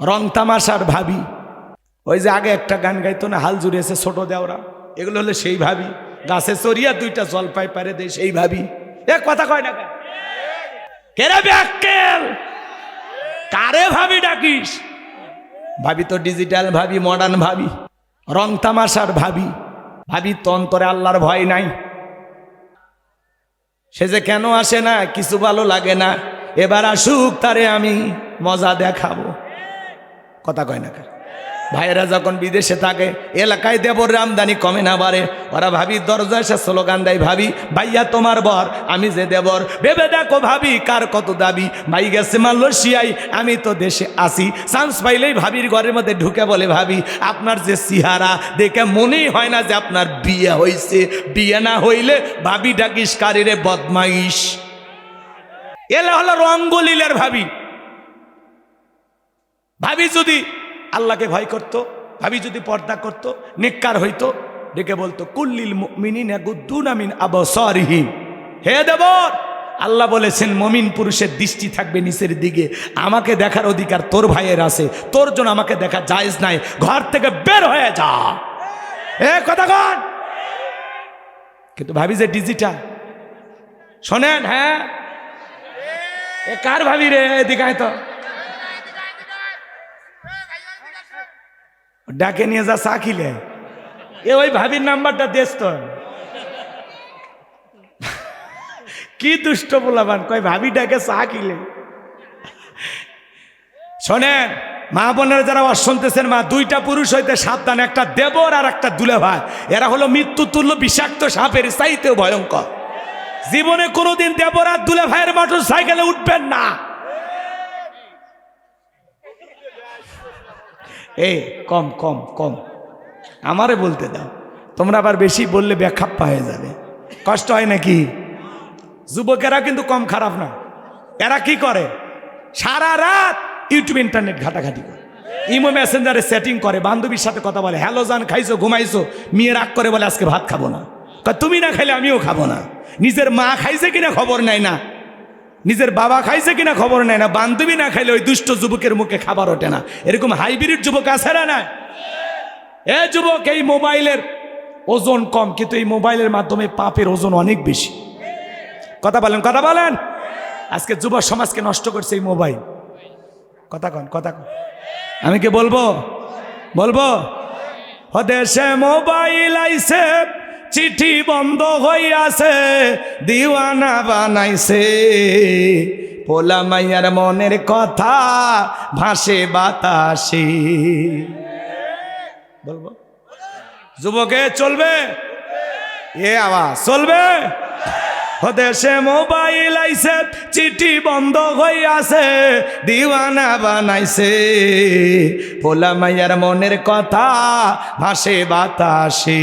রং তামাশার ভাবি। ওই যে আগে একটা গান গাইতো না, হাল জুড়েছে ছোট দেওরা। এগুলো হলে সেই ভাবি। গাছে চড়িয়া দুইটা জলপাই পারে দেয় সেই ভাবি। এ কথা কয় না কারে ভাবি ডাকিস? ভাবি তো ডিজিটাল ভাবি মডার্ন ভাবি। রং তামাশার ভাবি। ভাবি তন্তরে আল্লাহর ভয় নাই। সে যে কেন আসে না, কিছু ভালো লাগে না। এবার আসুক তারে আমি, মজা দেখাবো। কথা কয় না ভাইয়েরা যখন বিদেশে থাকে, এলাকায় দেবর আমদানি কমে না বাড়ে। ওরা ভাবি দরজা এসে স্লোগান দেয়, ভাবি, ভাইয়া, তোমার বর, আমি যে দেবর, ভেবে দেখো ভাবি, কার কত দাবি? ভাই গেছে মালয়েশিয়ায়, আমি তো দেশে আসি চান্স পাইলেই ভাবির ঘরের মধ্যে ঢুকে বলে, ভাবি, আপনার যে সিহারা, দেখে মনেই হয় না যে আপনার বিয়ে হয়েছে বিয়ে না হইলে ভাবি ডাকিস কারিরে বদমাইশ? এলা হলো রঙ্গলীলের ভাবি। ভাবি যদি আল্লাহকে ভয় করত, ভাবি যদি পর্দা করত, নিকার হইতো, ডেকে বলতো, কুল্লিল মিনিন গুদ্দুনামিন আবসরিহি হে দেবর, আল্লাহ বলেছেন, মমিন পুরুষের দৃষ্টি থাকবে নিচের দিকে। আমাকে দেখার অধিকার তোর ভাইয়ের আছে। তোর জন্য আমাকে দেখা জায়েজ নাই। ঘর থেকে বের হয়ে যা। এ কথা কন। কিন্তু ভাবি যে ডিজিটাল। শোনেন হ্যাঁ? এ কার ভাবি রে? এদিকে তো। ডাকে নিয়ে যা চা খিলে এ ওই ভাবির নাম্বারটা দেশ তো কি দুষ্ট বলাবান কয় ভাবি ডাকে চা খিলে শোনেন, মা বোনের যারা অশুনতেছেন মা, দুইটা পুরুষ হইতে সাবধান, একটা দেবর আর একটা দুলে ভাই এরা হলো মৃত্যু তুল্য বিষাক্ত সাপের চাইতেও ভয়ঙ্কর। জীবনে কোনোদিন দেবর আর দুলে ভাইয়ের মোটর সাইকেলে উঠবেন না। এ কম কম কম। আমারে বলতে দাও, তোমরা আবার বেশি বললে ব্যাখ্যাপ্পা হয়ে যাবে। কষ্ট হয় নাকি? যুবকেরা কিন্তু কম খারাপ না। এরা কি করে? সারা রাত ইউটিউব ইন্টারনেট ঘাটাঘাটি করে। ইমো মেসেঞ্জারে সেটিং করে, বান্ধবীর সাথে কথা বলে, হ্যালো জান, খাইছো, ঘুমাইছো? মেয়ে রাগ করে বলে, আজকে ভাত খাব না। তুমি না খাইলে আমিও খাব না। নিজের মা খাইছে কিনা খবর নাই না। নিজের বাবা খাইছে কিনা খবর নেয় না, বান্ধবী না খাইলে ওই দুষ্ট যুবকের মুখে খাবার ওঠে না। এরকম হাইব্রিড যুবক আছে না না এ যুবক, এই মোবাইলের ওজন কম, কিন্তু এই মোবাইলের মাধ্যমে পাপের ওজন অনেক বেশি। কথা বলেন কথা বলেন। আজকে যুব সমাজকে নষ্ট করছে এই মোবাইল। কথা কন কথা কন। আমি কি বলব? বলব? হদেশে মোবাইল আইছে। চিঠি বন্ধ হইয়াছে, দিওয়ানা বানাইছে। পোলা মাইয়ার মনের কথা ভাসে বাতাসে। বলব? যুবকে, চলবে? এ আওয়াজ, চলবে? দেশে মোবাইল আইছে, চিঠি বন্ধ হইয়াছে, দিওয়ানা বানাইছে। পোলা মাইয়ার মনের কথা ভাসে বাতাসে।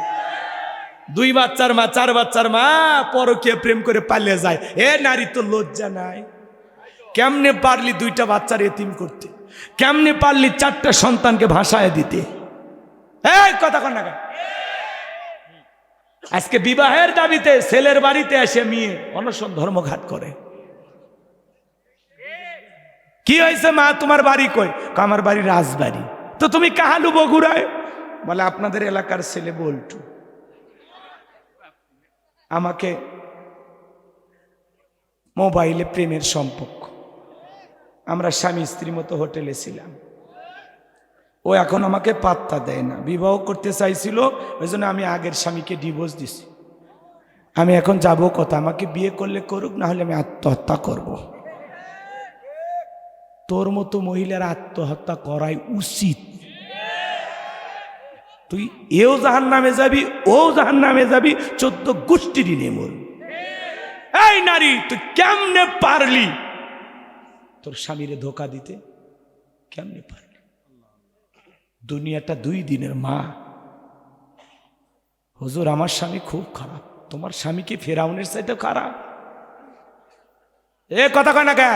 দুই বাচ্চার মা, চার বাচ্চার মা পরকে প্রেম করে পালিয়ে যায়। এ নারী তো লজ্জা নাই। কেমনে পারলি দুইটা বাচ্চার এতিম করতে? কেমনে পারলি চারটা সন্তানকে ভাষায় দিতে? এই কথা কন না আজকে বিবাহের দাবিতে ছেলের বাড়িতে এসে মেয়ে অনশন ধর্মঘাট করে। কি হয়েছে মা? তোমার বাড়ি কই? আমার বাড়ি রাজবাড়ি। তো তুমি কাহালু বগুড়ায়? বলে, আপনাদের এলাকার ছেলে বলটু। আমাকে মোবাইলে প্রেমের সম্পর্ক। আমরা স্বামী স্ত্রী মতো হোটেলে ছিলাম। ও এখন আমাকে পাত্তা দেয় না। বিবাহ করতে চাইছিল, ওই জন্য আমি আগের স্বামীকে ডিভোর্স দিছি। আমি এখন যাব কথা আমাকে বিয়ে করলে করুক, না হলে আমি আত্মহত্যা করব। তোর মতো মহিলার আত্মহত্যা করাই উচিত। তুই এও জাহান নামে যাবি ও জাহান নামে যাবি, চোদ্দ গোষ্ঠীর নিয়ে এই নারী, তুই কেমনে পারলি? তোর স্বামীরে ধোকা দিতে কেমনে পারলি? দুনিয়াটা দুই দিনের মা। হুজুর, আমার স্বামী খুব খারাপ। তোমার স্বামীকে ফেরাউনের চাইতে খারাপ? এ কথা কয় না কে?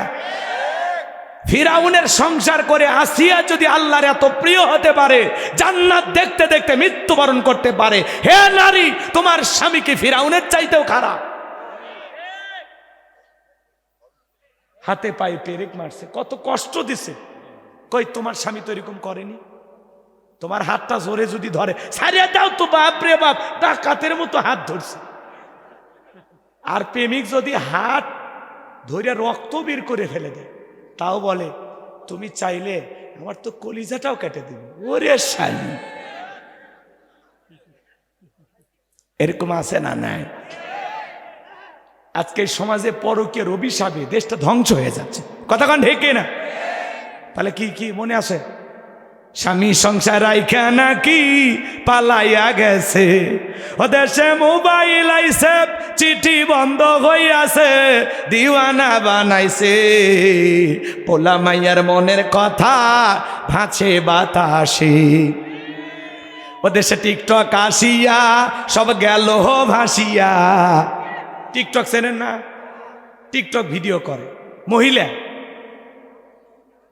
ফিরাউনের সংসার করে আসিয়া যদি আল্লাহর এত প্রিয় হতে পারে, জান্নাত দেখতে দেখতে মৃত্যুবরণ করতে পারে, হে নারী, তোমার স্বামীকে ফিরাউনের চাইতেও খারাপ? হাতে পায়ে পেরেক মারছে, কত কষ্ট দিছে। কই, তোমার স্বামী তো এরকম করেনি? তোমার হাতটা জোরে যদি ধরে সারিয়া দাও তো বাপ রে বাপ ডাকাতের মতো হাত ধরছে। আর প্রেমিক যদি হাত ধরে রক্ত বের করে ফেলে দেয় তাও বলে, তুমি চাইলে আমার তো কলিজাটাও কেটে দেবে। ওরে শালি। এরকম আছে না নাই? আজকে সমাজে পরকের অভিশাপে দেশটা ধ্বংস হয়ে যাচ্ছে। কথা কন ঢেকে না তাহলে কি কি মনে আছে? স্বামী সংসার রাইখা নাকি পালাইয়া গেছে। ও দেশে মোবাইল আইসে চিঠি বন্ধ হইয়াছে, দিওয়ানা বানাইছে। পোলা মাইয়ার মনের কথা ভাছে বাতাসে। ও দেশে টিকটক আসিয়া, সব গেল ভাসিয়া। টিকটক চেনেন না? টিকটক ভিডিও করে। মহিলা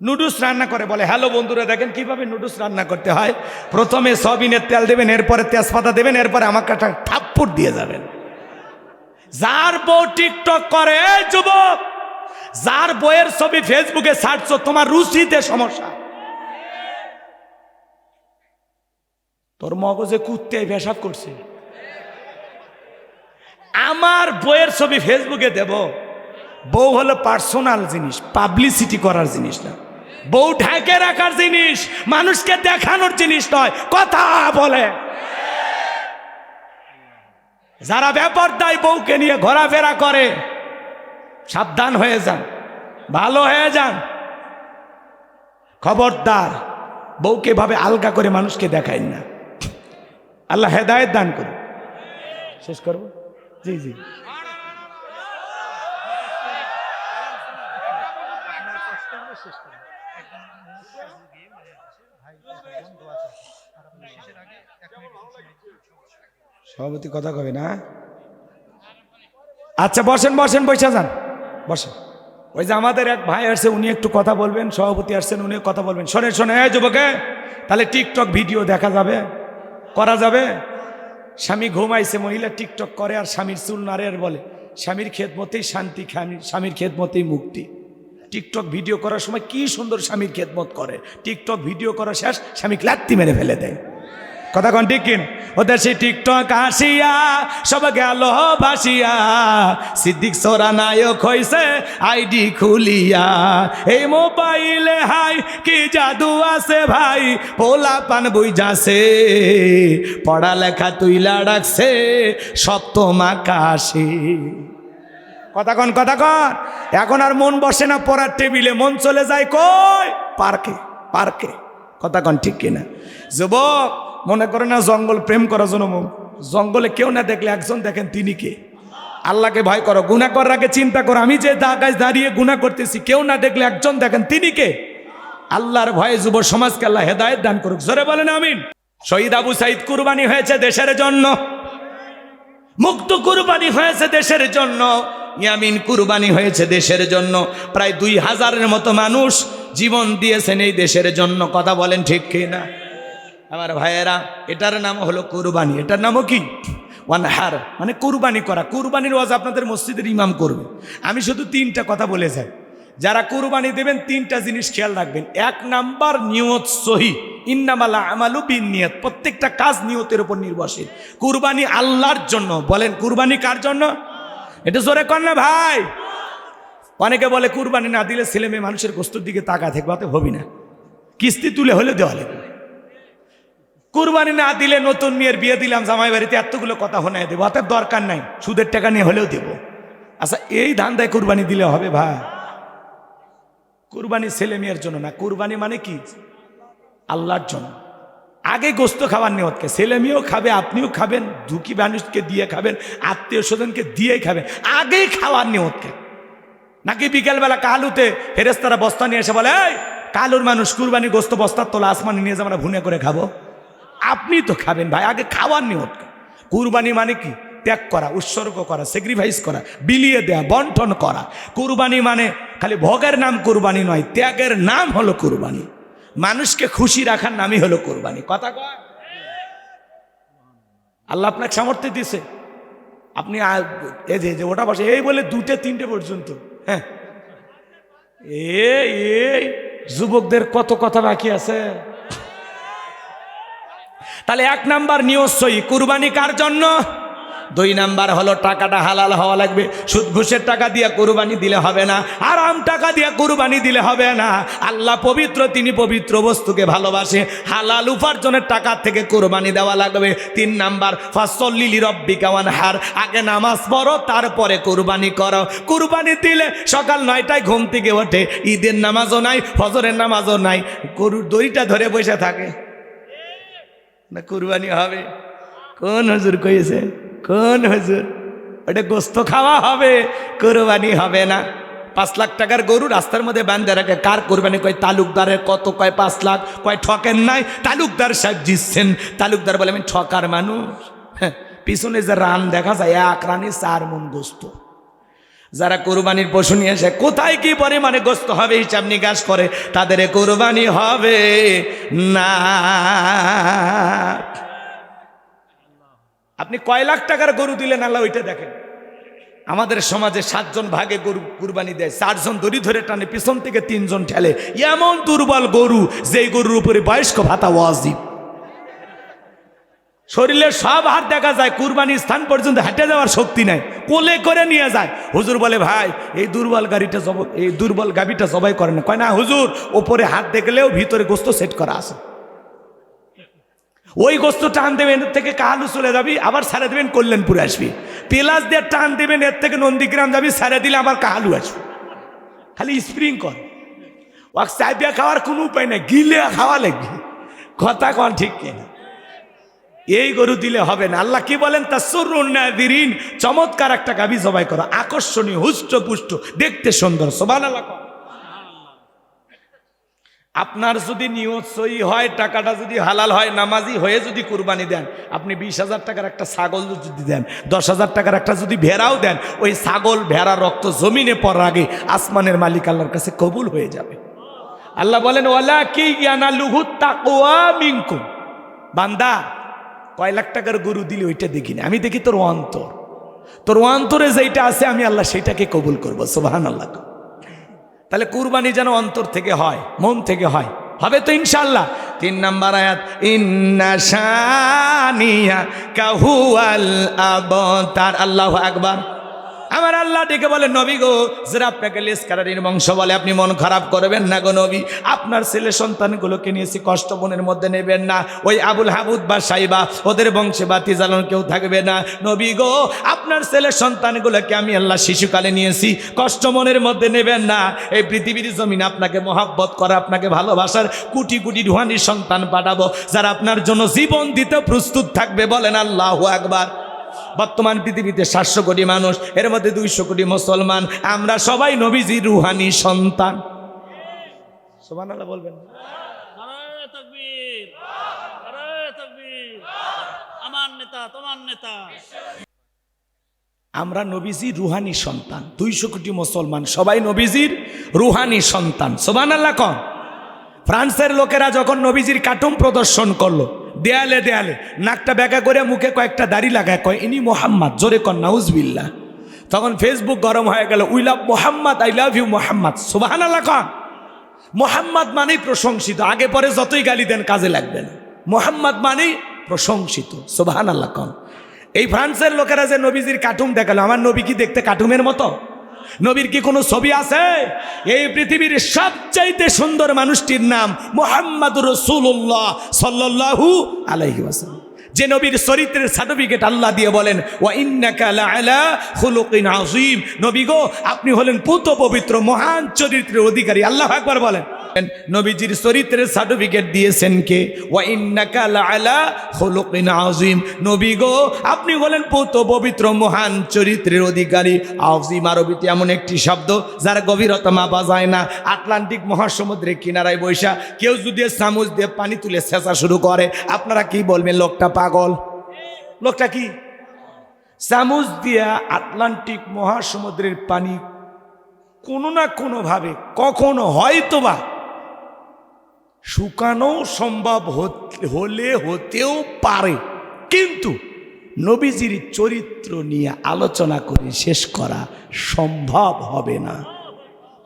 নুডলস রান্না করে বলে, হ্যালো বন্ধুরা, দেখেন কীভাবে নুডলস রান্না করতে হয়। প্রথমে সবিনের তেল দেবেন, এরপরে তেজপাতা দেবেন, এরপরে আমাকে একটা থাপ্পড় দিয়ে যাবেন। যার বউ টিকটক করে যুবক, যার বইয়ের ছবি ফেসবুকে ছাড়ছো, তোমার রুচিতে সমস্যা। তোর মগজে কুত্তে পেশাব করছে। আমার বইয়ের ছবি ফেসবুকে দেব। বউ হলো পার্সোনাল জিনিস, পাবলিসিটি করার জিনিস না। বউ ঢাকে রাখার জিনিস, মানুষকে দেখানোর জিনিস নয়, কথা বলে। যারা ব্যাপার দেয় বউকে নিয়ে ঘোরাফেরা করে, সাবধান হয়ে যান, ভালো হয়ে যান। খবরদার, বউকে ভাবে আলগা করে মানুষকে দেখায় না। আল্লাহ হেদায়ত দান করুন। শেষ করব? জি জি। সভাপতি কথা কবে না? আচ্ছা বসেন বসেন, বসে যান। বসেন। ওই যে আমাদের এক ভাই আসছে, উনি একটু কথা বলবেন, সভাপতি আসছেন, উনি কথা বলবেন। শোনে শোনে যুবকে, তাহলে টিকটক ভিডিও দেখা যাবে, করা যাবে। স্বামী ঘুমাইছে, মহিলা টিকটক করে, আর স্বামীর চুল নারে আর বলে। স্বামীর খেদমতেই শান্তি স্বামীর স্বামীর খেদমতেই মুক্তি। টিকটক ভিডিও করার সময় কি সুন্দর স্বামীর খেদমত করে। টিকটক ভিডিও করা শেষ স্বামী ক্লাত্তি মেরে ফেলে দেয়। কথা কন ঠিক কিন? ওদের সেই টিকটক আসিয়া, সব গেল ভাসিয়া সিদ্দিক সোরা নায়ক হইছে আইডি খুলিয়া। এই মোবাইলে হাই, কি জাদু আছে ভাই? পোলা পান বই যাছে পড়ালেখা তুইলা রাখছে সপ্তম আকাশে। কথা কন কথা কন? এখন আর মন বসে না পড়ার টেবিলে, মন চলে যায় কই? পার্কে পার্কে। কথা কন ঠিক কিনা? যুবক মনে করে না জঙ্গল প্রেম করার জন্য জঙ্গলে কেউ না দেখলে একজন দেখেন তিনি কে? আল্লাহকে ভয় করো গুণা করার আগে চিন্তা করো, আমি যে গাছ দাঁড়িয়ে গুণা করতেছি, কেউ না দেখলে একজন দেখেন তিনি কে? আল্লাহর ভয়ে যুব সমাজকে আল্লাহ হেদায়ত দান করুক। জোরে বলেন আমিন। শহীদ আবু সাইদ কুরবানি হয়েছে দেশের জন্য। মুক্ত কুরবানি হয়েছে দেশের জন্য। ইয়ামিন কুরবানি হয়েছে দেশের জন্য। প্রায় দুই হাজারের মতো মানুষ জীবন দিয়েছেন এই দেশের জন্য। কথা বলেন ঠিক কি না আমার ভাইয়েরা, এটার নাম হলো কুরবানি। এটার নামও কি? ওয়ানহার মানে কুরবানি করা। কুরবানির ওয়াজ আপনাদের মসজিদের ইমাম করবে। আমি শুধু তিনটা কথা বলে যাই। যারা কুরবানি দেবেন, তিনটা জিনিস খেয়াল রাখবেন। এক নাম্বার, নিয়ত সহি। ইন্নামালা আমালু বিন নিয়ত প্রত্যেকটা কাজ নিয়তের উপর নির্ভরশীল। কুরবানি আল্লাহর জন্য। বলেন, কুরবানি কার জন্য? এটা জোরে কর না ভাই। অনেকে বলে, কুরবানি না দিলে ছেলে মেয়ে মানুষের গোস্তর দিকে তাকা থাকবে হবি না। কিস্তি তুলে হলে দেওয়া লাগবে। কুরবানি না দিলে নতুন মেয়ের বিয়ে দিলাম জামাই বাড়িতে এতগুলো কথা শোনায় দেবো। অত দরকার নাই, সুদের টাকা নিয়ে হলেও দেবো। আচ্ছা এই ধান্দায় কুরবানি দিলে হবে ভাই। কুরবানি ছেলে মেয়ের জন্য না, কুরবানি মানে কি? আল্লাহর জন্য। আগে গোস্ত খাবার নিয়তকে ছেলে মেয়েও খাবে, আপনিও খাবেন, দুঃখী মানুষকে দিয়ে খাবেন আত্মীয় স্বজনকে দিয়ে খাবেন। আগেই খাওয়ার নিয়তকে নাকি বিকেলবেলা কালুতে ফেরেস্তারা বস্তা নিয়ে এসে বলে কালুর মানুষ কুরবানি গোস্ত বস্তার তোলা আসমানে নিয়ে যে আমরা ভুনে করে খাব। আপনি তো খাবেন ভাই, আগে খাওয়ার নিয়তকে কুরবানি মানে কি? ত্যাগ করা, উৎসর্গ করা স্যাক্রিফাইস করা, বিলিয়ে দেয়া, বন্টন করা। কুরবানি মানে খালি ভোগের নাম কুরবানি নয়, ত্যাগের নাম হলো কুরবানি। মানুষকে খুশি রাখার নামই হলো কুরবানি। কথা কয়? আল্লাহ আপনাকে সামর্থ্য দিছে আপনি এই যে ওটা বসে, এই বলে দুটে তিনটে পর্যন্ত। হ্যাঁ। এ, যুবকদের কত কথা বাকি আছে? তাহলে এক নাম্বার নিয়সই কুরবানি কার জন্য? দুই নাম্বার হলো টাকাটা হালাল হওয়া লাগবে। সুদ ঘুষের টাকা দিয়ে কুরবানি দিলে হবে না, আরাম টাকা দিয়ে কুরবানি দিলে হবে না। আল্লাহ পবিত্র, তিনি পবিত্র বস্তুকে ভালোবাসে। হালাল উপার্জনের টাকা থেকে কুরবানি দেওয়া লাগবে। তিন নাম্বার, ফাসল্লিলি রব্বি কাওয়ান হার আগে নামাজ পড়ো, তারপরে কুরবানি করো। কুরবানি দিলে সকাল নয়টায় ঘুম থেকে ওঠে, ঈদের নামাজও নাই, ফজরের নামাজও নাই। গরুর দড়িটা ধরে বসে থাকে। না কুরবানি হবে। কোন হজুর কইছে? কোন হজুর? ওটা গোস্ত খাওয়া হবে কুরবানি হবে না। পাঁচ লাখ টাকার গরু রাস্তার মধ্যে বান্ধে রাখে কার কোরবানি? কয় তালুকদারের কত? কয় পাঁচ লাখ? কয় ঠকেন নাই? তালুকদার সাহেব জিতছেন। তালুকদার বলে আমি ঠকার মানুষ। হ্যাঁ, পিছনে যে রান দেখা যায় এক রানে চার মন গোস্ত। যারা কোরবানির পশু নিয়ে আসে কোথায় কি পরিমাণে গোস্ত হবে, হিসাব নিকাশ করে, তাদের কোরবানি হবে না। আপনি কয় লাখ টাকার গরু দিলেন আল্লাহ, ওইটা দেখেন। আমাদের সমাজে সাতজন ভাগে গরু কুরবানি দেয়, চারজন দড়ি ধরে টানে, পিছন থেকে তিনজন ঠেলে। এমন দুর্বল গরু, যেই গরুর উপরে বয়স্ক ভাতা ওয়াজিব। শরীরের সব হাত দেখা যায় কুরবানি স্থান পর্যন্ত হেঁটে যাওয়ার শক্তি নাই। কোলে করে নিয়ে যায়। হুজুর বলে, ভাই, এই দুর্বল গাড়িটা জব, এই দুর্বল গাবিটা জবাই করে না। কয়, না হুজুর, ওপরে হাত দেখলেও ভিতরে গোস্ত সেট করা আছে। ওই গোস্ত টান দেবেন, এর থেকে কাহালু চলে যাবি, আবার সারে দেবেন কল্যাণপুরে আসবি। পেলাস দিয়ে টান দেবেন, এর থেকে নন্দীগ্রাম যাবি, সারে দিলে আবার কাহালু আসবি। খালি স্প্রিং কর। ওয়াক চাইবিয়া খাওয়ার কোনো উপায় নেই, গিলে খাওয়া লাগবে। কথা কন ঠিক কিনা। এই গরু দিলে হবে না। আল্লাহ কি বলেন? তা সুরুন্নাদিরিন চমৎকার একটা গাবি জবাই করো। আকর্ষণীয়, হুষ্ট পুষ্ট, দেখতে সুন্দর। সোবান আপনার যদি নিয়ত সই হয়, টাকাটা যদি হালাল হয়, নামাজি হয়ে যদি কুরবানি দেন, আপনি বিশ হাজার টাকার একটা ছাগল যদি দেন, দশ হাজার টাকার একটা যদি ভেড়াও দেন, ওই ছাগল, ভেড়া, রক্ত জমিনে পড়ার আগে আসমানের মালিক আল্লাহর কাছে কবুল হয়ে যাবে। আল্লাহ বলেন ওলা কি বান্দা কয় লাখ টাকার গরু দিলে ওইটা দেখি না। আমি দেখি তোর অন্তর। তোর অন্তরে যেটা আছে, আমি আল্লাহ সেটাকে কবুল করব। সোবাহান আল্লাহ তাহলে কুরবানি যেন অন্তর থেকে হয়, মন থেকে হয়। হবে তো ইনশাল্লাহ তিন নাম্বার আয়াত, ইন্না শানিয়া কাহুয়াল আবতার। আল্লাহ আকবার। আমার আল্লাহ ডেকে বলে, নবী গো যারা আপনাকে লেসকারারির বংশ বলে, আপনি মন খারাপ করবেন না গো নবী। আপনার ছেলে সন্তানগুলোকে নিয়েছি কষ্ট মনের মধ্যে নেবেন না। ওই আবুল হাবুদ বা সাইবা, ওদের বংশে বাতি জ্বালানো কেউ থাকবে না। নবী গো, আপনার ছেলে সন্তানগুলোকে আমি আল্লাহ শিশুকালে নিয়েছি কষ্ট মনের মধ্যে নেবেন না। এই পৃথিবীর জমিন আপনাকে মহাব্বত করা, আপনাকে ভালোবাসার কোটি কুটি রুহানির সন্তান পাঠাবো। যারা আপনার জন্য জীবন দিতে প্রস্তুত থাকবে, বলেন আল্লাহ একবার বর্তমান পৃথিবীতে সাতশো কোটি মানুষ এর মধ্যে দুইশো কোটি মুসলমান। আমরা সবাই নবীজি রুহানি সন্তান। সোমান বলবেন। আমার নেতা তোমার নেতা। আমরা নবীজির রুহানি সন্তান দুইশো কোটি মুসলমান সবাই নবীজির রুহানি সন্তান। সোবান আল্লাহ কন। ফ্রান্সের লোকেরা যখন নবীজির কার্টুন প্রদর্শন করল দেয়ালে দেয়ালে। নাকটা ব্যাকা করে মুখে কয়েকটা দাড়ি লাগায়, কয়, ইনি মোহাম্মদ। জোরে কন নাউজবিল্লা তখন ফেসবুক গরম হয়ে গেল, we love Mohammad, I love you Mohammad. সোবাহান আল্লাহ কন। মোহাম্মদ মানেই প্রশংসিত। আগে পরে যতই গালি দেন, কাজে লাগবে না। মোহাম্মদ মানেই প্রশংসিত। সোবাহান আল্লাহ কন। এই ফ্রান্সের লোকেরা যে নবীজির কার্টুন দেখাল, আমার নবী কি দেখতে কার্টুনের মতো? নবীর কি কোনো ছবি আছে? এই পৃথিবীর সবচাইতে সুন্দর মানুষটির নাম মোহাম্মদ রসুল্লাহ সাল্লু আলাইহি ওয়াসাল্লাম। যে নবীর চরিত্রের সার্টিফিকেট আল্লাহ দিয়ে বলেন ও ইন্নাকা লাআলা খুলুকিন আযীম। নবী গো, আপনি হলেন পুত পবিত্র, মহান চরিত্রের অধিকারী। আল্লাহ একবার বলেন। নবীজির চরিত্রের সার্টিফিকেট দিয়েছেন কে? আযীম। নবী গো, আপনি হলেন পুত পবিত্র মহান চরিত্রের অধিকারী। আযীম আরবিতে এমন একটি শব্দ যার গভীরতা মাপা যায় না। আটলান্টিক মহাসমুদ্রের কিনারায় বৈশা, কেউ যদি চামচ দিয়ে পানি তুলে ছেঁচা শুরু করে, আপনারা কি বলবেন, লোকটা পাগল? লোকটা কি? চামচ দিয়া আটলান্টিক মহাসমুদ্রের পানি কোনো না কোনোভাবে, কখনো হয়তোবা শুকানো সম্ভব হলে হতেও পারে। কিন্তু নবীজির চরিত্র নিয়ে আলোচনা করে শেষ করা সম্ভব হবে না।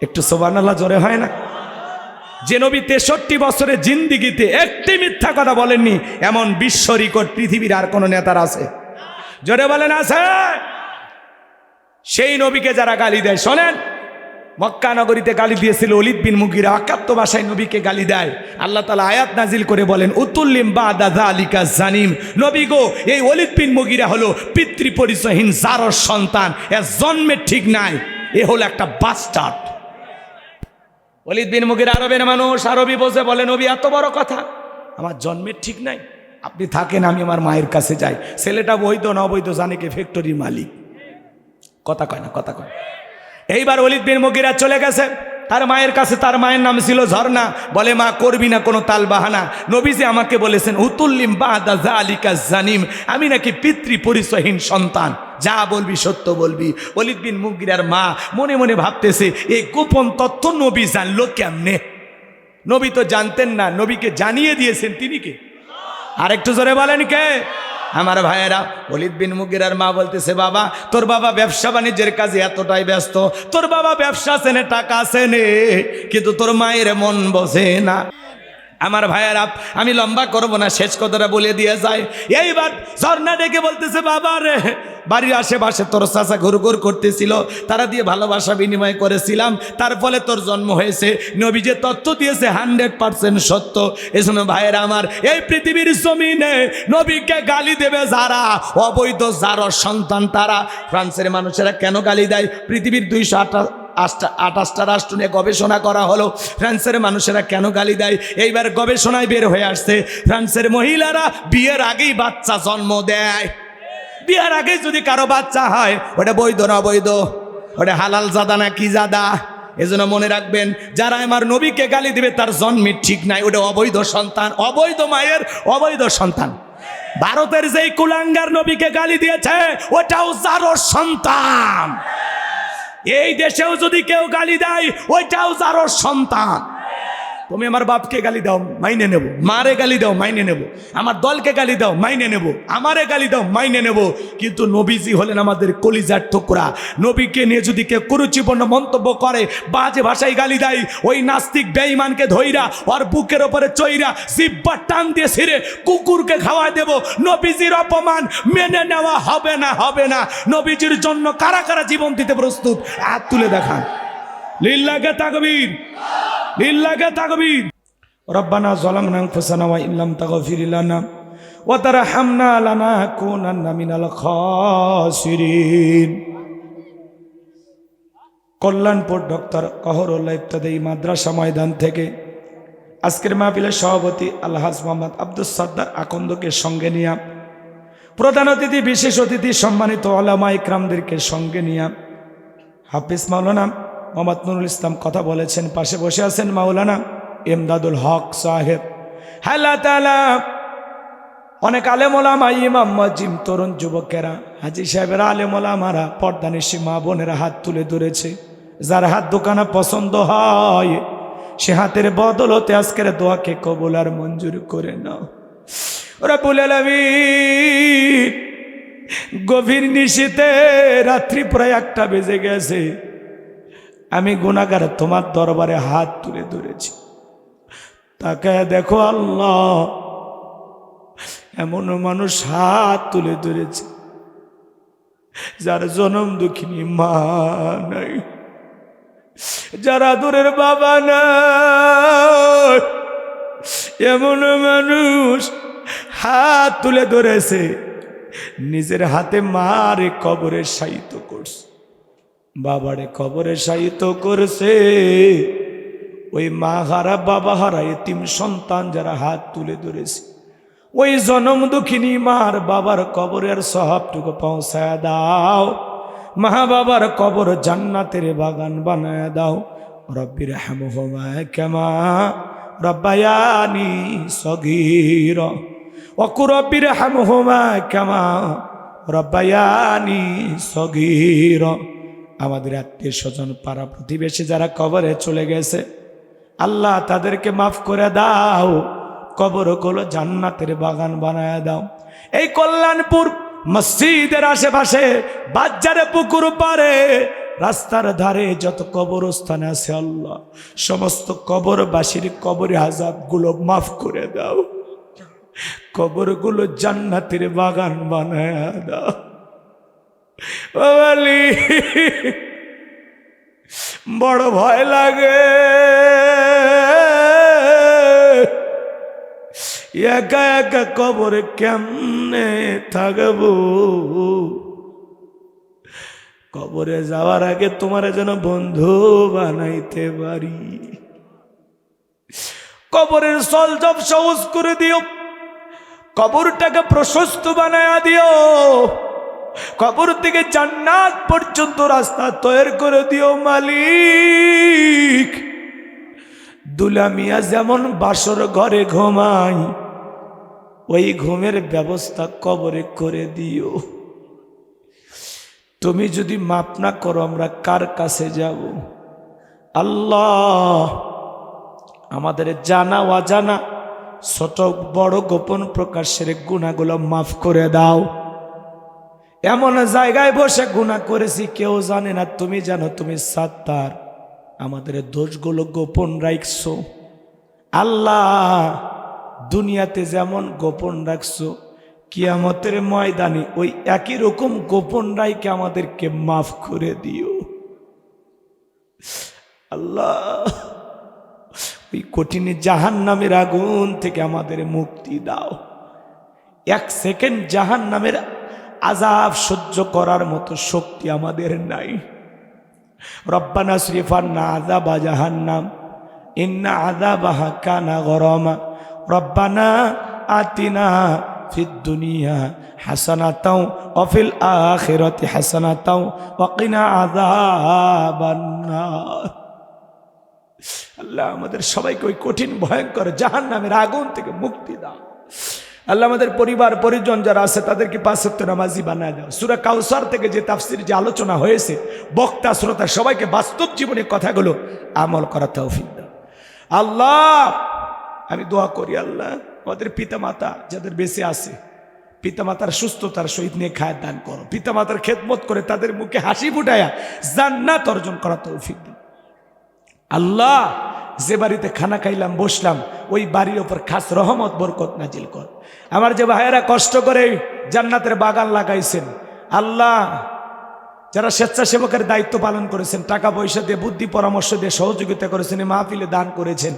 একটু সোবানাল্লাহ জোরে হয় না? যে নবী তেষট্টি বছরের জিন্দিগিতে একটি মিথ্যা কথা বলেননি, এমন বিশ্ব রেকর্ড পৃথিবীর আর কোনো নেতার আছে? জোরে বলেন, আছে? সেই নবীকে যারা গালি দেয়, শোনেন। মক্কা নগরীতে গালি দিয়েছিল অলিদ বিন মুগিরা অকাত্য ভাষায় নবীকে গালি দেয়। আল্লাহ তালা আয়াত নাজিল করে বলেন, উতুল্লিম বা দাদা আলিকা জানিম। নবী গো, এই অলিদ বিন মুগিরা হলো পিতৃ পরিচয়হীন জারর সন্তান। এর জন্মের ঠিক নাই, এ হলো একটা বাস্টার্ড অলিদ বিন মুগির আরবের মানুষ, আরবি বসে বলে, নবী, এত বড় কথা। আমার জন্মের ঠিক নাই। আপনি থাকেন, আমি আমার মায়ের কাছে যাই। ছেলেটা বৈধ, না অবৈধ, জানে কে ফ্যাক্টরির মালিক। কথা কয় না, কথা কয়। এইবার অলিদ বিন মুগিরা চলে গেছে। তার মায়ের কাছে তার মায়ের নাম ছিল ঝর্ণা। বলে, মা, করবি না কোনো তাল বাহানা নবীজি আমাকে বলেছেন, উতুল্লিম বাদা জালিকা জানিম। আমি নাকি পিতৃ পরিচয়হীন সন্তান। যা বলবি সত্য বলবি। অলিদ বিন মুগিরার মা মনে মনে ভাবতেছে এই গোপন তথ্য নবী জানলো কেমনে? নবী তো জানতেন না, নবীকে জানিয়ে দিয়েছেন তিনি কে? আরেকটু জোরে বলেন কে? আমার ভাইয়েরা অলিদ বিন মুগিরার মা বলতেছে, বাবা, তোর বাবা ব্যবসা বাণিজ্যের কাজে এতটাই ব্যস্ত। তোর বাবা ব্যবসা সেনে টাকা সেনে কিন্তু তোর মায়ের মন বসে না। আমার ভাইয়েরা, আমি লম্বা করব না, শেষ কথাটা বলে দিয়ে যায়। এইবার ঝর্ণা ডেকে বলতেছে, বাবা রে, বাড়ির আশেপাশে তোর চাচা ঘুরঘুর করতেছিল, তারা দিয়ে ভালোবাসা বিনিময় করেছিলাম, তার ফলে তোর জন্ম হয়েছে। নবী যে তথ্য দিয়েছে হান্ড্রেড পার্সেন্ট সত্য। এজন্য ভাইয়েরা আমার, এই পৃথিবীর জমিনে নবীকে গালি দেবে যারা? অবৈধ যার সন্তান তারা। ফ্রান্সের মানুষেরা কেন গালি দেয়? পৃথিবীর দুইশো আটা আটটা আঠাশটা রাষ্ট্র নিয়ে গবেষণা করা হলো। ফ্রান্সের মানুষেরা কেন গালি দেয়? এইবার গবেষণায় বের হয়ে আসছে। ফ্রান্সের মহিলারা বিয়ের আগেই বাচ্চা জন্ম দেয়। বিয়ের আগে যদি কারও বাচ্চা হয়, ওটা বৈধ না অবৈধ? ওটা হালাল জাদা না কি জাদা? এজন্য মনে রাখবেন, যারা আমার নবীকে গালি দিবে, তার জন্মের ঠিক নাই। ওটা অবৈধ সন্তান, অবৈধ মায়ের অবৈধ সন্তান। ভারতের যেই কুলাঙ্গার নবীকে গালি দিয়েছে, ওটাও যারো সন্তান। এই দেশেও যদি কেউ গালি দেয় ওইটাও যারো সন্তান। তুমি আমার বাপকে গালি দাও, মাইনে নেব। মারে গালি দাও, মাইনে নেব। আমার দলকে গালি দাও, মাইনে নেব। আমারে গালি দাও, মাইনে নেব। কিন্তু নবীজি হলেন আমাদের কলিজার টুকরা নবীকে নিয়ে যদি কেউ কুরুচিপূর্ণ মন্তব্য করে, বাজে ভাষায় গালি দেয়, ওই নাস্তিক বেঈমানকে ধইরা, ওর বুকের ওপরে চইরা, জিব্বা টান দিয়ে ছিঁড়ে কুকুরকে খাওয়ায় দেব। নবীজির অপমান মেনে নেওয়া হবে না হবে না। নবীজির জন্য কারা কারা জীবন দিতে প্রস্তুত? হাত তুলে দেখান। লিল্লাকে তাকবীর। লিল্লাকে তাকবীর। রব্বানা যালামনা আনফুসানা ওয়া ইল্লাম তাগফির লানা ওয়া তারহামনা লানাকুনান্না মিনাল খাসিরিন। কল্যাণপুর ডক্টর কহরুল্লাহ ইবতদায়ী মাদ্রাসা ময়দান থেকে আজকের মাহফিলের সভাপতি আলহাজ মোহাম্মদ আব্দুল সাদ্দার আকন্দকে সঙ্গে নিয়ে প্রধান অতিথি, বিশেষ অতিথি, সম্মানিত আলামা ইকরামদেরকে সঙ্গে নিয়ে হাফিজ মাওলানা মোহাম্মদ নুরুল ইসলাম কথা বলেছেন, পাশে বসে আছেন মাওলানা এমদাদুল হক সাহেব। হ্যালা অনেক আলেমোলামা ইমাম, মজিম, তরুণ যুবকেরা, হাজি সাহেবের আলেমোলামারা পর্দানিসী মা বোনেরা হাত তুলে ধরেছে। যার হাত দোকানা পছন্দ হয়, সে হাতের বদলতে আজকের দোয়াকে কবুল আর মঞ্জুর করে নাও। ওরা বলে গভীর নিশীতে রাত্রি প্রায় একটা বেজে গেছে। আমি গুণাগার তোমার দরবারে হাত তুলে ধরেছি। তাকে দেখো আল্লাহ, এমন মানুষ হাত তুলে ধরেছে, যার জনম দুঃখিনী মা নাই, যারা দূরের বাবা নাই। এমন মানুষ হাত তুলে ধরেছে, নিজের হাতে মারে কবরে সাহিত্য করছে। বাবারে কবরে সাহিত্য করছে। ওই মা হারা, বাবা হারা, এতিম সন্তান যারা হাত তুলে ধরেছে। ওই জনম দুঃখিনী মার বাবার কবরের সহাবটুকু পৌঁছায় দাও। মা বাবার কবর জান্নাতের বাগান বানায় দাও। রব্বির হেমহমা কেমা রব্বায়ানি সগীর। অকুরব্বির হামহুমা কামা রব্বায়ানি সগীর। আমাদের আত্মীয় স্বজন, পাড়া প্রতিবেশী যারা কবরে চলে গেছে, আল্লাহ তাদেরকে মাফ করে দাও, কবরগুলো জান্নাতের বাগান বানায় দাও। এই কল্যাণপুর মসজিদের আশেপাশে, বাজারে, পুকুর পারে রাস্তার ধারে যত কবরস্থান আছে আল্লাহ, সমস্ত কবরবাসীর কবর হাজাবগুলো মাফ করে দাও। কবরগুলো জান্নাতের বাগান বানায় দাও। বড় ভয় লাগে। একা একা কবরে কেমনে থাকব? কবরে যাওয়ার আগে তোমার যেন বন্ধু বানাইতে পারি। কবরের সলজব সহজ করে দিও। কবরটাকে প্রশস্ত বানায়া দিও। কবর থেকে জান্নাত পর্যন্ত রাস্তা তৈরি করে দিও, মালিক। দুলামিয়া যেমন বাসর ঘরে ঘুমাই ওই ঘুমের ব্যবস্থা কবরে করে দিও। তুমি যদি মাপ না করো, আমরা কার কাছে যাব? আল্লাহ, আমাদের জানা অজানা ছোট বড় গোপন প্রকাশের গুণাগুলো মাফ করে দাও। এমন জায়গায় বসে গুণা করেছি, কেউ জানে না, তুমি জানো, তুমি সাত্তার। আমাদের দোষগুলো গোপন রাখছো। আল্লাহ দুনিয়াতে যেমন গোপন রাখছো, কিয়ামতের ময়দানে ওই একই রকম গোপন রাইকে আমাদেরকে মাফ করে দিও। আল্লাহ, ওই কঠিন জাহান নামের আগুন থেকে আমাদের মুক্তি দাও। এক সেকেন্ড জাহান নামের আজাব সহ্য করার মতো শক্তি আমাদের নাই। রব্বানা শ্রীফান্না আজাবা জাহান্নাম, ইন্না আজাবাহা কানা গরমা। রব্বানা আতিনা দুনিয়া অফিল হাসানাতাও আল্লাহ আমাদের সবাইকে ওই কঠিন, ভয়ঙ্কর জাহান নামের আগুন থেকে মুক্তি দাও। আল্লাহ আমাদের পরিবার, পরিজন যারা আছে, তাদেরকে পাঁচত্ব নামাজি বানায় দাও। সুরা কাউসার থেকে যে তাফসির, যে আলোচনা হয়েছে, বক্তা, শ্রোতা, সবাইকে বাস্তব জীবনে কথাগুলো আমল করা তৌফিক দাও। আল্লাহ, আমি দোয়া করি আল্লাহ, আমাদের পিতা মাতা যাদের বেঁচে আছে, পিতামাতার সুস্থতার সহিত নিয়ে খায় দান করো। পিতামাতার খেদমত করে তাদের মুখে হাসি ফুটায়া জান্নাত অর্জন করা তৌফিক দাও। আল্লাহ, যে বাড়িতে খানা খাইলাম, বসলাম ওই বাড়ির ওপর খাস রহমত, বরকত নাজিল কর। আমার যে ভাইয়েরা কষ্ট করে জান্নাতের বাগান লাগাইছেন, আল্লাহ যারা স্বেচ্ছাসেবকের দায়িত্ব পালন করেছেন, টাকা পয়সা দিয়ে, বুদ্ধি পরামর্শ দিয়ে সহযোগিতা করেছেন মাহফিলে দান করেছেন,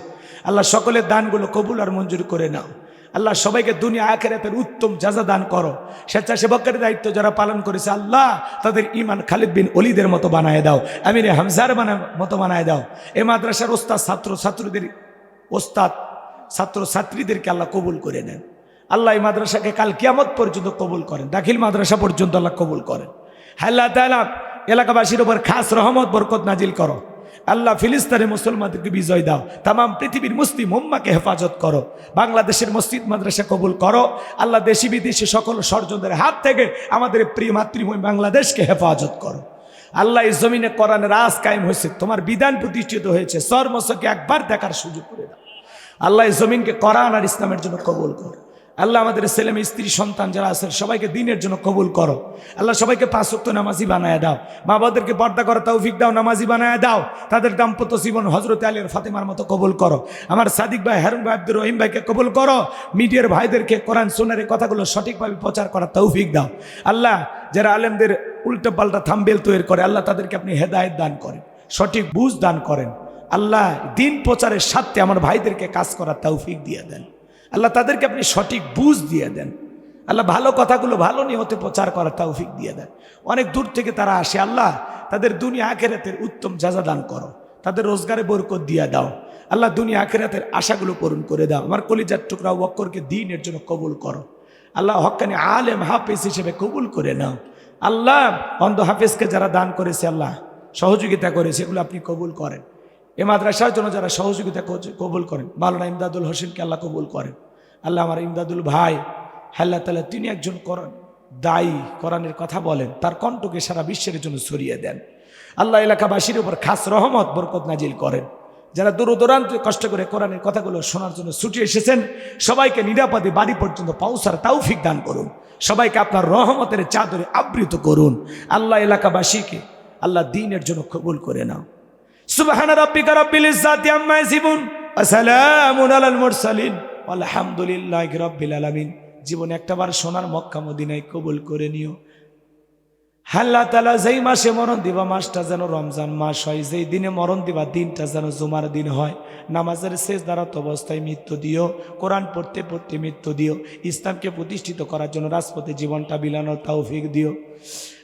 আল্লাহ সকলের দানগুলো কবুল আর মঞ্জুর করে নাও। আল্লাহ সবাইকে দুনিয়া আখেরাতের উত্তম যাজা দান করো। স্বেচ্ছাসেবকের দায়িত্ব যারা পালন করেছে, আল্লাহ তাদের ইমান খালিদ বিন অলিদের মতো বানায় দাও আমির হামজার বানা মতো বানায় দাও। এ মাদ্রাসার ওস্তাদ ছাত্র ছাত্রদের ওস্তাদ ছাত্র ছাত্রীদেরকে আল্লাহ কবুল করে নেন। আল্লাহ এই মাদ্রাসাকে কাল কিয়ামত পর্যন্ত কবুল করেন। দাখিল মাদ্রাসা পর্যন্ত আল্লাহ কবুল করেন। আল্লাহ তালা, এলাকাবাসীর উপর খাস রহমত, বরকত নাজিল করো। আল্লাহ ফিলিস্তানে মুসলমানদেরকে বিজয় দাও। তাম পৃথিবীর মুসলিম উম্মাকে হেফাজত করো। বাংলাদেশের মসজিদ মাদ্রাসা কবুল করো। আল্লাহ দেশি বিদেশি সকল ষড়যন্ত্রের হাত থেকে আমাদের প্রিয় মাতৃভূমি বাংলাদেশকে হেফাজত করো। আল্লাহ এই জমিনে কোরআনের রাজ কায়েম হয়েছে। তোমার বিধান প্রতিষ্ঠিত হয়েছে। সর্মসকে একবার দেখার সুযোগ করে দাও। আল্লাহ জমিনকে কোরআন আর ইসলামের জন্য কবুল কর। আল্লাহ আমাদের ছেলে মেয়ে, স্ত্রী, সন্তান যারা আছেন, সবাইকে দিনের জন্য কবুল করো। আল্লাহ সবাইকে পাঁচক্ত নামাজি বানায় দাও। মা বাবাদেরকে পর্দা করো তৌফিক দাও, নামাজি বানায় দাও। তাদের দাম্পত্য জীবন হজরত আলীর ফাতেমার মতো কবুল করো। আমার সাদিক ভাই হারুন ভাই, আব্দুর রহিম ভাইকে কবুল করো। মিডিয়ার ভাইদেরকে কোরআন সোনার কথাগুলো সঠিকভাবে প্রচার করার তৌফিক দাও। আল্লাহ যারা আলেমদের উল্টো পাল্টা থাম্বেল তৈরি করে, আল্লাহ তাদেরকে আপনি হেদায়ত দান করেন, সঠিক বুঝ দান করেন। আল্লাহ দিন প্রচারের সাথে আমার ভাইদেরকে কাজ করার তৌফিক দিয়ে দেন। আল্লাহ তাদেরকে আপনি সঠিক বুঝ দিয়ে দেন। আল্লাহ ভালো কথাগুলো ভালো নিয়তে প্রচার করার তৌফিক দিয়ে দেন। অনেক দূর থেকে তারা আসে, আল্লাহ তাদের দুনিয়া আখেরাতের উত্তম যাজা দান করো, তাদের রোজগারে বরকত দিয়ে দাও। আল্লাহ দুনিয়া আখেরাতের আশাগুলো পূরণ করে দাও। আমার কলিজার টুকরা ওয়াক্করকে দিনের জন্য কবুল করো। আল্লাহ হকানি আলেম হাফেজ হিসেবে কবুল করে নাও। আল্লাহ অন্ধ হাফেজকে যারা দান করেছে, আল্লাহ সহযোগিতা করেছে, এগুলো আপনি কবুল করেন। এ মাদ্রাসার জন্য যারা সহযোগিতা কবুল করেন, মাওলানা ইমদাদুল হোসেনকে আল্লাহ কবুল করেন। আল্লাহ আমার ইমদাদুল ভাই আল্লাহ তালা, তিনি একজন করণ দায়ী, কোরআনের কথা বলেন, তার কণ্ঠকে সারা বিশ্বের জন্য ছড়িয়ে দেন। আল্লাহ এলাকাবাসীর উপর খাস রহমত, বরকত নাজিল করেন। যারা দূর দূরান্ত কষ্ট করে কোরআনের কথাগুলো শোনার জন্য ছুটে এসেছেন, সবাইকে নিরাপদে বাড়ি পর্যন্ত পাউসার তৌফিক দান করুন। সবাইকে আপনার রহমতের চাদরে আবৃত করুন। আল্লাহ এলাকাবাসীকে আল্লাহ দিনের জন্য কবুল করে নাও। সুবহান রাব্বিকা রাব্বিল ইজ্জাতি আম্মা ইয়াসিফুন। আসসালামুন সালামুন আলাল মুরসালিন। আলহামদুলিল্লাহি রাব্বিল আলামিন। জীবনে একটাবার সোনার মক্কা মদিনায় কবুল করে নিও। আল্লাহ তালা যেই মাসে মরণ দিবা, মাসটা যেন রমজান মাস হয়। যেই দিনে মরণ দিবা, দিনটা যেন জুমার দিন হয়। নামাজের শেষ দ্বারাত অবস্থায় মৃত্যু দিও, কোরআন পড়তে পড়তে মৃত্যু দিও, ইসলামকে প্রতিষ্ঠিত করার জন্য রাজপথে জীবনটা বিলানোর তৌফিক দিও।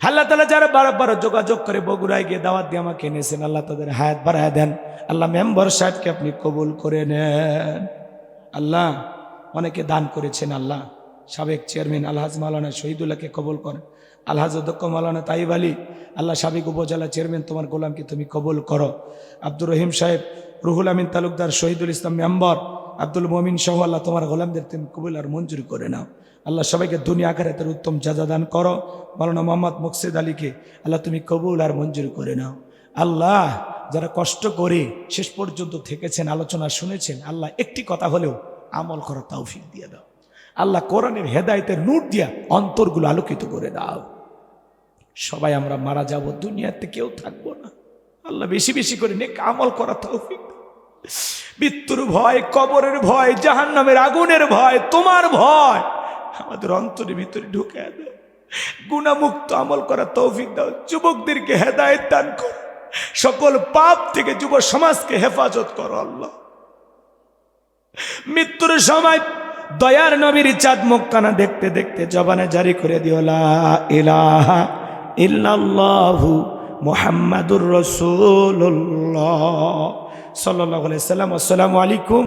আল্লাহ তালা যারা বারবার যোগাযোগ করে বগুড়ায় গিয়ে দাওয়াত দিয়ে আমাকে এনেছেন, আল্লাহ তাদের হায়াত বাড়ায় দেন। আল্লাহ মেম্বর সাহেবকে আপনি কবুল করে নেন। আল্লাহ অনেকে দান করেছেন, আল্লাহ। সাবেক চেয়ারম্যান আলহাজ মাওলানা শহীদুল্লাহকে কবুল করেন। আলহাজ অধ্যক্ষ মাওলানা তাইব আলী, আল্লাহ সাবেক উপজেলা চেয়ারম্যান, তোমার গোলামকে তুমি কবুল করো। আব্দুর রহিম সাহেব, রুহুল আমিন তালুকদার, শহীদুল ইসলাম মেম্বর, আব্দুল মমিন সহ আল্লাহ তোমার গোলামদের তুমি কবুল আর মঞ্জুর করে নাও। আল্লাহ সবাইকে দুনিয়া আকারে তার উত্তম যাজা দান করো। মাওলানা মোহাম্মদ মুকসিদ আলীকে আল্লাহ তুমি কবুল আর মঞ্জুর করে নাও। আল্লাহ, যারা কষ্ট করে শেষ পর্যন্ত থেকেছেন, আলোচনা শুনেছেন, আল্লাহ একটি কথা হলেও আমল করা তৌফিক দিয়ে দাও। আল্লাহ কোরআনের হেদায়তের নূর দিয়া অন্তরগুলো আলোকিত করে দাও। সবাই আমরা মারা যাব, দুনিয়াতে কেউ থাকব না। আল্লাহ বেশি বেশি করে নেক আমল করা তৌফিক। মৃত্যুর ভয়, কবরের ভয়, জাহান্নামের আগুনের ভয়, তোমার ভয়, আমাদের অন্তরের ভিতরে ঢুকে দাও। গুণামুক্ত আমল করা তৌফিক দাও। যুবকদেরকে হেদায়ত দান করো। সকল পাপ থেকে যুব সমাজকে হেফাজত করো আল্লাহ। মৃত্যুর সময় দয়ার নবীর চাঁদ মুখখানা দেখতে দেখতে জবানে জারি করে দিও, লা ইলাহা ইল্লাল্লাহু মোহাম্মদুর রসুল্লাহ সাল্লাহ সাল্লাম আসসালামু আলাইকুম।